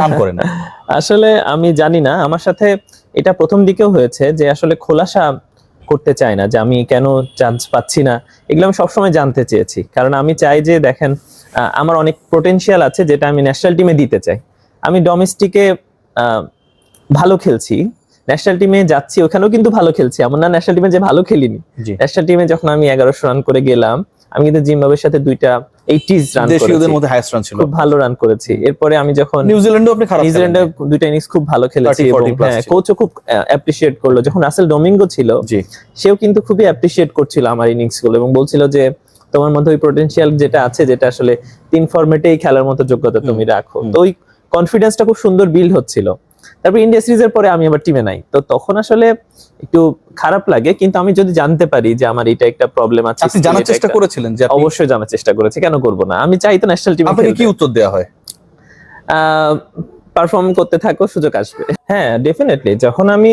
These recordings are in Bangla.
রান করে না। আসলে আমি জানি না আমার সাথে এটা প্রথম দিকেও হয়েছে যে আসলে খোলাসা করতে চাই না যে আমি কেন চান্স পাচ্ছি না এগুলো আমি সবসময় জানতে চেয়েছি। কারণ আমি চাই যে দেখেন আহ, আমার অনেক পোটেনশিয়াল আছে যেটা আমি ন্যাশনাল টিমে দিতে চাই। আমি ডোমেস্টিকে ভালো খেলছি ন্যাশনাল টিমে যাচ্ছি ওখানেও কিন্তু ভালো খেলছি এমন না ন্যাশনাল টিমে যে ভালো খেলিনি। ন্যাশনাল টিমে যখন আমি এগারোশো রান করে গেলাম আমি কিন্তু জিম্বাবের সাথে দুইটা এইটিজ রান দেশীয়দের মধ্যে হাইস্ট রান ছিল। খুব ভালো রান করেছি। এরপরে আমি যখন নিউজিল্যান্ডেও আপনি খারাপ নিউজিল্যান্ডে দুইটা ইনিংস খুব ভালো খেলেছি হ্যাঁ কোচও খুব অ্যাপ্রিসিয়েট করল। যখন রাসেল ডোমিঙ্গো ছিল সেও কিন্তু খুবই অ্যাপ্রিসিয়েট করছিল আমার ইনিংসগুলো এবং বলছিল যে তোমার মধ্যে ওই পোটেনশিয়াল যেটা আছে যেটা আসলে তিন ফরম্যাটেই খেলার মতো যোগ্যতা তুমি রাখো। তো ওই কনফিডেন্সটা খুব সুন্দর বিল্ড হচ্ছিল। তারপর ইন্ডিয়া সিরিজের পরে আমি আবার টিমে নাই। তো তখন আসলে একটু খারাপ লাগে কিন্তু আমি যদি জানতে পারি যে আমার এটা একটা প্রবলেম আছে আপনি জানার চেষ্টা করেছিলেন যে অবশ্যই জানার চেষ্টা করেছি কেন করব না? আমি চাই তো ন্যাশনাল টিমে আপনাকে কি উত্তর দেওয়া হয়? পারফর্ম করতে থাকো সুযোগ আসবে। হ্যাঁ ডেফিনেটলি যখন আমি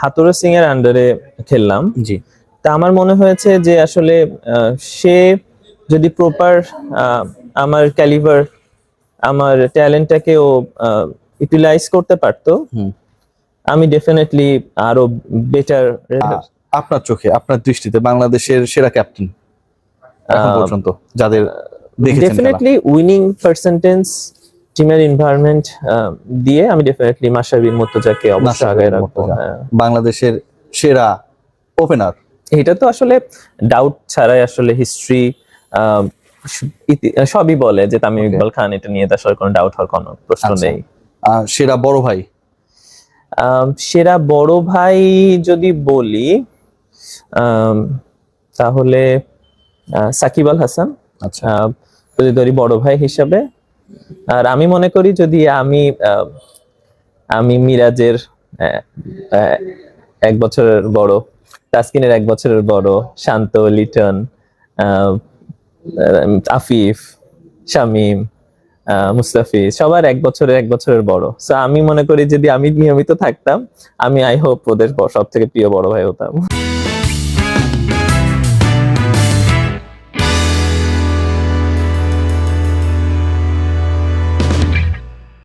হাতুড়া সিং এর আন্ডারে খেললাম জি। তা আমার মনে হয়েছে যে আসলে সে যদি প্রপার আমার ক্যালিভার আমার ট্যালেন্টটাকে ও ইউটিলাইজ করতে পারতো আমি ডেফিনেটলি আরও বেটার আপনার চোখে আপনার দৃষ্টিতে বাংলাদেশের সেরা ক্যাপ্টেন এখন পর্যন্ত যাদের দেখেছেন ডেফিনেটলি উইনিং পার্সেন্টেজ টিমের দিয়ে আমি ডেফিনেটলি মুর্তজাকে অবশ্যই আগে রাখব। বাংলাদেশের সেরা ওপেনার এটা তো আসলে ডাউট ছাড়াই আসলে হিস্ট্রি সবই বলে যে তামিম ইকবাল খান এটা নিয়ে তো আসলে কোনো ডাউট হওয়ার কোনো প্রশ্ন আচ্ছা। নেই। সেরা বড় ভাই? সেরা বড় ভাই যদি বলি তাহলে সাকিব আল হাসান আচ্ছা। যদি ধরি বড় ভাই হিসাবে। আর আমি মনে করি যদি আমি আমি মিরাজের এক বছরের বড় তাসকিনের এক বছরের বড় শান্ত লিটন আফিফ শামিম মুস্তাফিজ, সবার এক বছরের এক বছরের বড়। সো আমি মনে করি যদি আমি নিয়মিত থাকতাম, আমি আই হোপ ওদের সব থেকে প্রিয় বড় ভাই হতাম।